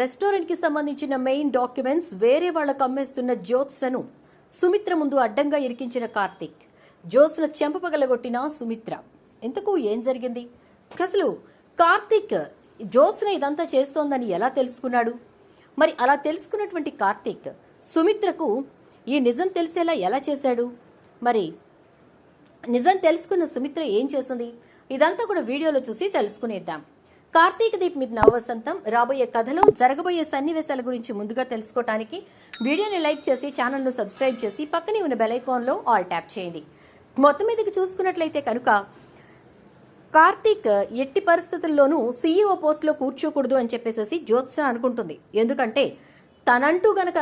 రెస్టారెంట్కి సంబంధించిన main documents వేరే వాళ్ళకు అమ్మేస్తున్న జ్యోత్స్నను సుమిత్ర ముందు అడ్డంగా ఇరికించిన కార్తీక్. జ్యోత్స్న చెంప పగలగొట్టిన సుమిత్ర. ఇంతకు ఏం జరిగింది? అసలు కార్తీక్ జ్యోత్స్న ఇదంతా చేస్తోందని ఎలా తెలుసుకున్నాడు? మరి అలా తెలుసుకున్నటువంటి కార్తీక్ సుమిత్రకు ఈ నిజం తెలిసేలా ఎలా చేశాడు? మరి నిజం తెలుసుకున్న సుమిత్ర ఏం చేసింది? ఇదంతా కూడా వీడియోలో చూసి తెలుసుకునేద్దాం. కార్తీక దీప్ మీద నవవసంతం రాబోయే కథలో జరగబోయే సన్నివేశాల గురించి ముందుగా తెలుసుకోవటానికి వీడియోని లైక్ చేసి ఛానల్ను సబ్స్క్రైబ్ చేసి పక్కనే ఉన్న బెలైకాన్లో ఆల్ ట్యాప్ చేయండి. మొత్తం మీదకి చూసుకున్నట్లయితే కనుక కార్తీక్ ఎట్టి పరిస్థితుల్లోనూ సీఈఓ పోస్ట్లో కూర్చోకూడదు అని చెప్పేసి జ్యోత్స అనుకుంటుంది. ఎందుకంటే తనంటూ గనక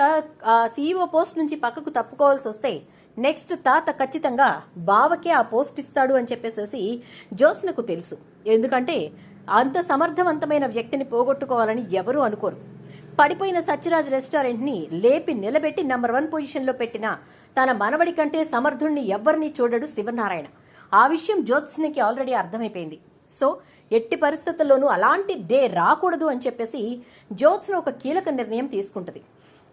ఆ సీఈఓ పోస్ట్ నుంచి పక్కకు తప్పుకోవాల్సి వస్తే నెక్స్ట్ తాత ఖచ్చితంగా బావకే ఆ పోస్ట్ ఇస్తాడు అని చెప్పేసి జ్యోత్స్నకు తెలుసు. ఎందుకంటే అంత సమర్థవంతమైన వ్యక్తిని పోగొట్టుకోవాలని ఎవరూ అనుకోరు. పడిపోయిన సత్యరాజ్ రెస్టారెంట్ని లేపి నిలబెట్టి నంబర్ వన్ పొజిషన్లో పెట్టిన తన మనవడి కంటే సమర్థుణ్ణి ఎవ్వరినీ చూడడు శివనారాయణ. ఆ విషయం జ్యోత్స్నికి ఆల్రెడీ అర్థమైపోయింది. సో ఎట్టి పరిస్థితుల్లోనూ అలాంటి డే రాకూడదు అని చెప్పేసి జ్యోత్స్న ఒక కీలక నిర్ణయం తీసుకుంటుంది.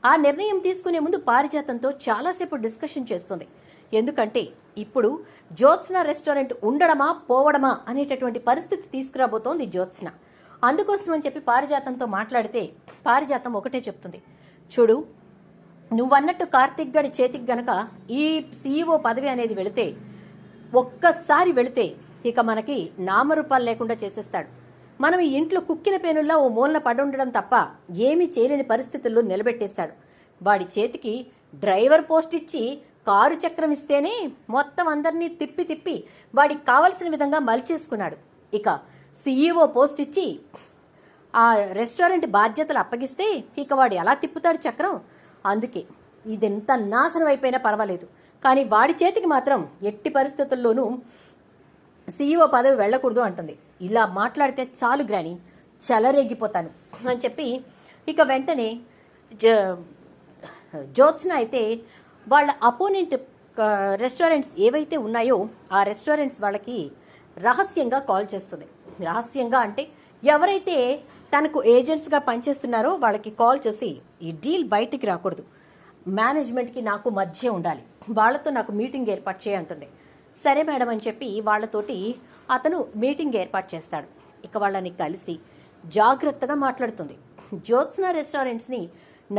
ఆ నిర్ణయం తీసుకునే ముందు పారిజాతంతో చాలాసేపు డిస్కషన్ చేస్తుంది. ఎందుకంటే ఇప్పుడు జ్యోత్స్న రెస్టారెంట్ ఉండడమా పోవడమా అనేటటువంటి పరిస్థితి తీసుకురాబోతోంది జ్యోత్స్న. అందుకోసం అని చెప్పి పారిజాతంతో మాట్లాడితే పారిజాతం ఒకటే చెప్తుంది. చూడు నువ్వన్నట్టు కార్తిక్ గడి చేతికి గనక ఈ సీఈఓ పదవి అనేది వెళితే ఒక్కసారి వెళితే ఇక మనకి నామరూపాలు లేకుండా చేసేస్తాడు. మనం ఈ ఇంట్లో కుక్కిన పేనుల్లా ఓ మూలన పడుండడం తప్ప ఏమీ చేయలేని పరిస్థితుల్లో నిలబెట్టేస్తాడు. వాడి చేతికి డ్రైవర్ పోస్ట్ ఇచ్చి కారు చక్రం ఇస్తేనే మొత్తం అందరినీ తిప్పి తిప్పి వాడికి కావలసిన విధంగా మలిచేసుకున్నాడు. ఇక సీఈఓ పోస్ట్ ఇచ్చి ఆ రెస్టారెంట్ బాధ్యతలు అప్పగిస్తే ఇక వాడు ఎలా తిప్పుతాడు చక్రం? అందుకే ఇదెంత నాశనం అయిపోయినా పర్వాలేదు. కానీ వాడి చేతికి మాత్రం ఎట్టి పరిస్థితుల్లోనూ సీఈఓ పదవి వెళ్ళకూడదు అంటుంది. ఇలా మాట్లాడితే చాలు గ్రాని చెలరేగిపోతాను అని చెప్పి ఇక వెంటనే జ- జ్యోత్స్న అయితే వాళ్ళ అపోనెంట్ రెస్టారెంట్స్ ఏవైతే ఉన్నాయో ఆ రెస్టారెంట్స్ వాళ్ళకి రహస్యంగా కాల్ చేస్తుంది. రహస్యంగా అంటే ఎవరైతే తనకు ఏజెంట్స్గా పనిచేస్తున్నారో వాళ్ళకి కాల్ చేసి ఈ డీల్ బయటికి రాకూడదు. మేనేజ్మెంట్కి నాకు మధ్య ఉండాలి. వాళ్ళతో నాకు మీటింగ్ ఏర్పాటు చేయంటుంది సరే మేడం అని చెప్పి వాళ్ళతోటి అతను మీటింగ్ ఏర్పాటు చేస్తాడు. ఇక వాళ్ళని కలిసి జాగ్రత్తగా మాట్లాడుతుంది. జ్యోత్స్న రెస్టారెంట్స్ని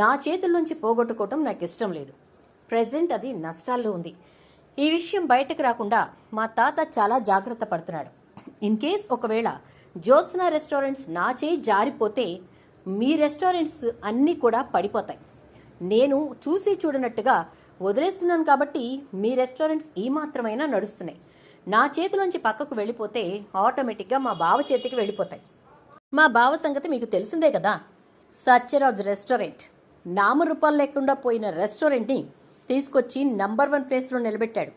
నా చేతుల్లోంచి పోగొట్టుకోవటం నాకు ఇష్టం లేదు. ప్రజెంట్ అది నష్టాల్లో ఉంది. ఈ విషయం బయటకు రాకుండా మా తాత చాలా జాగ్రత్త పడుతున్నాడు. ఇన్ కేస్ ఒకవేళ జ్యోత్స్న రెస్టారెంట్స్ నా చేయి జారిపోతే మీ రెస్టారెంట్స్ అన్నీ కూడా పడిపోతాయి. నేను చూసి చూడనట్టుగా వదిలేస్తున్నాను కాబట్టి మీ రెస్టారెంట్స్ ఈ మాత్రమైనా నడుస్తున్నాయి. నా చేతిలోంచి పక్కకు వెళ్ళిపోతే ఆటోమేటిక్గా మా బావ చేతికి వెళ్ళిపోతాయి. మా బావ సంగతి మీకు తెలిసిందే కదా. సత్యరాజ్ రెస్టారెంట్ నామరూపాలు లేకుండా పోయిన రెస్టారెంట్ని తీసుకొచ్చి నంబర్ వన్ ప్లేస్లో నిలబెట్టాడు.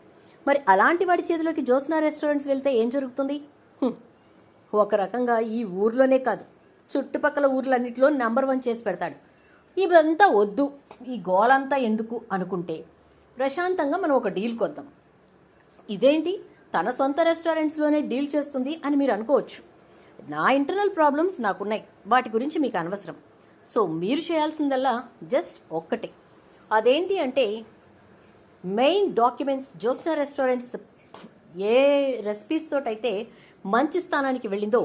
మరి అలాంటి వాడి చేతిలోకి జ్యోత్స్నా రెస్టారెంట్స్ వెళ్తే ఏం జరుగుతుంది? ఒక రకంగా ఈ ఊర్లోనే కాదు. చుట్టుపక్కల ఊర్లన్నింటిలో నంబర్ వన్ చేసి పెడతాడు. ఇవంతా వద్దు ఈ గోలంతా ఎందుకు అనుకుంటే ప్రశాంతంగా మనం ఒక డీల్ కొద్దాం. ఇదేంటి? తన సొంత రెస్టారెంట్స్లోనే డీల్ చేస్తుంది అని మీరు అనుకోవచ్చు. నా ఇంటర్నల్ ప్రాబ్లమ్స్ నాకున్నాయి. వాటి గురించి మీకు అనవసరం. సో మీరు చేయాల్సిందల్లా జస్ట్ ఒక్కటే. అదేంటి అంటే మెయిన్ డాక్యుమెంట్స్ జ్యోత్స్న రెస్టారెంట్స్ ఏ రెసిపీస్ తోటైతే మంచి స్థానానికి వెళ్ళిందో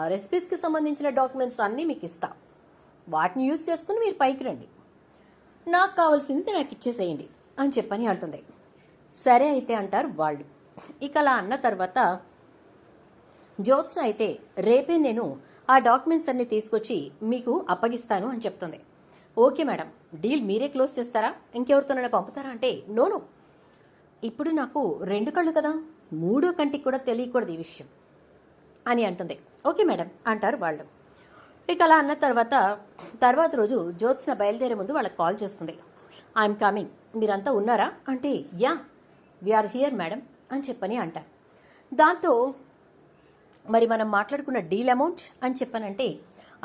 ఆ రెసిపీస్కి సంబంధించిన డాక్యుమెంట్స్ అన్నీ మీకు ఇస్తా. వాటిని యూజ్ చేసుకుని మీరు పైకి రండి. నాకు కావాల్సింది నాకు ఇచ్చేసేయండి అని చెప్పని అంటుంది. సరే అయితే అంటారు వాళ్ళు. ఇక అలా అన్న తర్వాత జ్యోత్స్న అయితే రేపే నేను ఆ డాక్యుమెంట్స్ అన్ని తీసుకొచ్చి మీకు అప్పగిస్తాను అని చెప్తుంది. Okay madam. డీల్ మీరే క్లోజ్ చేస్తారా? ఇంకెవరితోనైనా పంపుతారా అంటే నోను ఇప్పుడు నాకు రెండు కళ్ళు కదా. మూడో కంటికి కూడా తెలియకూడదు ఈ విషయం అని అంటుంది. ఓకే మేడం అంటారు వాళ్ళు. ఇక అలా అన్న తర్వాత తర్వాత రోజు జ్యోత్స్న బయలుదేరే ముందు వాళ్ళకి కాల్ చేస్తుంది. I'm coming. మీరంతా ఉన్నారా? అంటే యా వీఆర్ హియర్ మేడం అని చెప్పని అంటారు దాంతో మరి మనం మాట్లాడుకున్న డీల్ అమౌంట్ అని చెప్పానంటే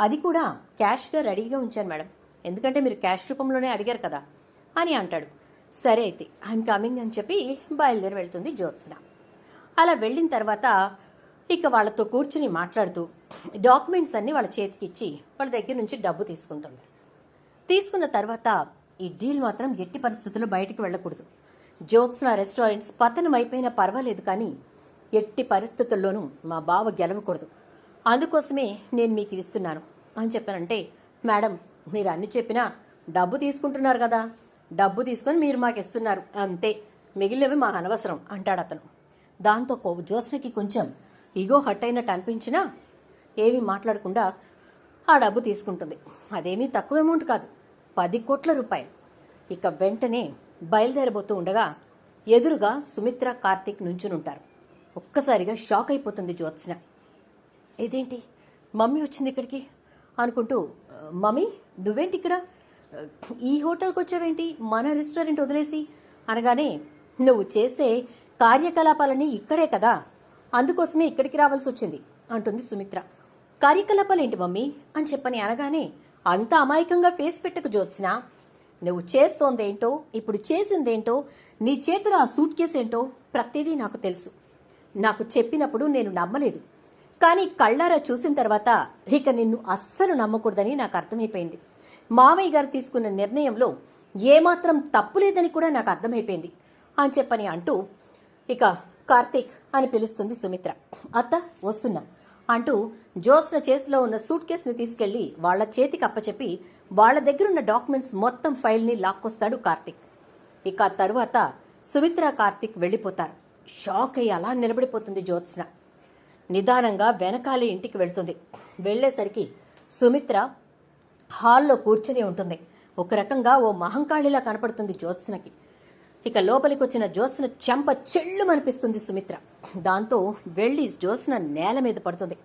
అది కూడా క్యాష్గా రెడీగా ఉంచాను మేడం. ఎందుకంటే మీరు క్యాష్ రూపంలోనే అడిగారు కదా అని అంటాడు. సరే అయితే ఐఎమ్ కమింగ్ అని చెప్పి బయలుదేరి వెళ్తుంది జ్యోత్స్న. అలా వెళ్ళిన తర్వాత ఇక వాళ్ళతో కూర్చుని మాట్లాడుతూ డాక్యుమెంట్స్ అన్నీ వాళ్ళ చేతికి ఇచ్చి వాళ్ళ దగ్గర నుంచి డబ్బు తీసుకుంటుంది. తీసుకున్న తర్వాత ఈ డీల్ మాత్రం ఎట్టి పరిస్థితుల్లో బయటికి వెళ్ళకూడదు. జ్యోత్స్న రెస్టారెంట్స్ పతనం అయిపోయినా పర్వాలేదు కానీ ఎట్టి పరిస్థితుల్లోనూ మా బావ గెలవకూడదు. అందుకోసమే నేను మీకు ఇస్తున్నాను అని చెప్పానంటే మేడం మీరు అన్ని చెప్పినా డబ్బు తీసుకుంటున్నారు కదా. డబ్బు తీసుకొని మీరు మాకు ఇస్తున్నారు అంతే. మిగిలినవి మాకు అనవసరం అంటాడు అతను. దాంతో కో- జ్యోత్స్నకి కొంచెం ఇగో హట్ అయినట్టు అనిపించినా ఏమీ మాట్లాడకుండా ఆ డబ్బు తీసుకుంటుంది. అదేమీ తక్కువ అమౌంట్ కాదు. పది కోట్ల రూపాయలు. ఇక వెంటనే బయలుదేరబోతూ ఉండగా ఎదురుగా సుమిత్ర కార్తీక్ నుంచునుంటారు. ఒక్కసారిగా షాక్ అయిపోతుంది జ్యోత్స్న. ఇదేంటి? మమ్మీ వచ్చింది ఇక్కడికి అనుకుంటూ మమ్మీ నువ్వేంటి ఇక్కడ? ఈ హోటల్కి వచ్చావేంటి? మన రెస్టారెంట్ వదిలేసి. అనగానే నువ్వు చేసే కార్యకలాపాలన్నీ ఇక్కడే కదా. అందుకోసమే ఇక్కడికి రావాల్సి వచ్చింది అంటుంది సుమిత్ర. కార్యకలాపాలు ఏంటి మమ్మీ? అని చెప్పని అనగానే అంత అమాయకంగా ఫేస్ పెట్టకు జోత్స్న నువ్వు చేస్తోందేంటో ఇప్పుడు చేసిందేంటో నీ చేతిలో ఆ సూట్ కేసు ఏంటో ప్రతిదీ నాకు తెలుసు. నాకు చెప్పినప్పుడు నేను నమ్మలేదు. కానీ కళ్ళారా చూసిన తర్వాత ఇక నిన్ను అస్సలు నమ్మకూడదని నాకు అర్థమైపోయింది. మామయ్య గారు తీసుకున్న నిర్ణయంలో ఏమాత్రం తప్పు లేదని కూడా నాకు అర్థమైపోయింది అని చెప్పని అంటూ ఇక కార్తీక్ అని పిలుస్తుంది సుమిత్ర. అత్త వస్తున్నా అంటూ జ్యోత్స్న చేతిలో ఉన్న సూట్ కేసుని తీసుకెళ్ళి వాళ్ళ చేతికి అప్పచెప్పి వాళ్ళ దగ్గరున్న డాక్యుమెంట్స్ మొత్తం ఫైల్ని లాక్కొస్తాడు కార్తీక్. ఇక తరువాత సుమిత్ర కార్తీక్ వెళ్ళిపోతారు. షాక్ అయ్యి అలా నిలబడిపోతుంది జ్యోత్స్న. నిదానంగా వెనకాలే ఇంటికి వెళ్తుంది. వెళ్ళేసరికి సుమిత్ర హాల్లో కూర్చుని ఉంటుంది. ఒక రకంగా ఓ మహంకాళిలా కనపడుతుంది జ్యోత్స్నకి. ఇక లోపలికి వచ్చిన జ్యోత్స్న చెంప చెళ్ళుమనిపిస్తుంది సుమిత్ర. దాంతో వెళ్ళి జ్యోత్స్న నేల మీద పడుతుంది.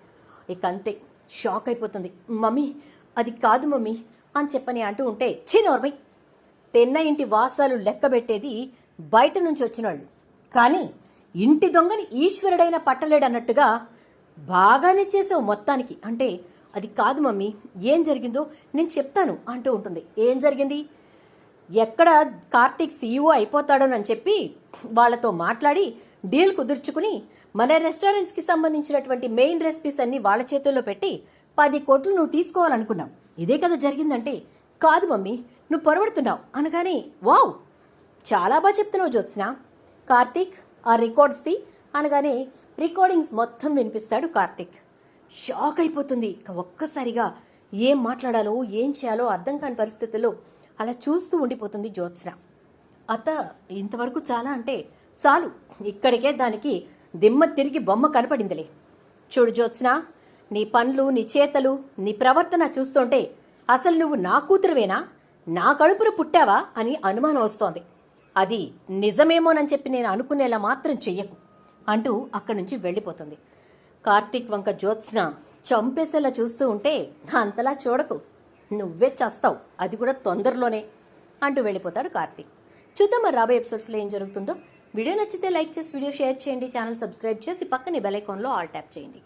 ఇక అంతే షాక్ అయిపోతుంది. మమ్మీ అది కాదు మమ్మీ అని చెప్పని అంటూ ఉంటే చిన్నోర్మై తిన్న ఇంటి వాసాలు లెక్కబెట్టేది బయట నుంచి వచ్చినవాళ్ళు కానీ ఇంటి దొంగని ఈశ్వరుడైన పట్టలేడన్నట్టుగా బాగానే చేసావు మొత్తానికి. అంటే అది కాదు మమ్మీ. ఏం జరిగిందో నేను చెప్తాను అంటూ ఉంటుంది. ఏం జరిగింది? ఎక్కడ కార్తీక్ సీఈఓ అయిపోతాడోనని చెప్పి వాళ్ళతో మాట్లాడి డీల్ కుదుర్చుకుని మన రెస్టారెంట్స్కి సంబంధించినటువంటి మెయిన్ రెసిపీస్ అన్ని వాళ్ళ చేతుల్లో పెట్టి పది కోట్లు నువ్వు తీసుకోవాలనుకున్నావు. ఇదే కదా జరిగిందంటే. కాదు మమ్మీ నువ్వు పొరబడుతున్నావు అనగానే వావ్! చాలా బాగా చెప్తున్నావు జ్యోత్స్న. కార్తీక్ ఆ రికార్డ్స్ది అనగానే రికార్డింగ్స్ మొత్తం వినిపిస్తాడు కార్తీక్. షాక్ అయిపోతుంది. ఇక ఒక్కసారిగా ఏం మాట్లాడాలో ఏం చేయాలో అర్థం కాని పరిస్థితుల్లో అలా చూస్తూ ఉండిపోతుంది జ్యోత్స్న. అత్త ఇంతవరకు చాలా అంటే చాలు. ఇక్కడికే దానికి దిమ్మ తిరిగి బొమ్మ కనపడిందిలే. చూడు జ్యోత్స్న నీ పనులు నీ చేతలు నీ ప్రవర్తన చూస్తుంటే అసలు నువ్వు నా కూతురువేనా? నా కడుపున పుట్టావా? అని అనుమానం వస్తోంది. అది నిజమేమోనని చెప్పి నేను అనుకునేలా మాత్రం చెయ్యకు అంటూ అక్కడి నుంచి వెళ్ళిపోతుంది. కార్తీక్ వంక జ్యోత్స్న చంపేసేలా చూస్తూ ఉంటే అంతలా చూడకు. నువ్వే చస్తావు. అది కూడా తొందరలోనే అంటూ వెళ్ళిపోతాడు కార్తీక్. చూద్దాం మరి రాబోయే ఎపిసోడ్స్లో ఏం జరుగుతుందో. వీడియో నచ్చితే లైక్ చేసి వీడియో షేర్ చేయండి. ఛానల్ సబ్స్క్రైబ్ చేసి పక్కనే బెల్ ఐకాన్లో ఆల్ ట్యాప్ చేయండి.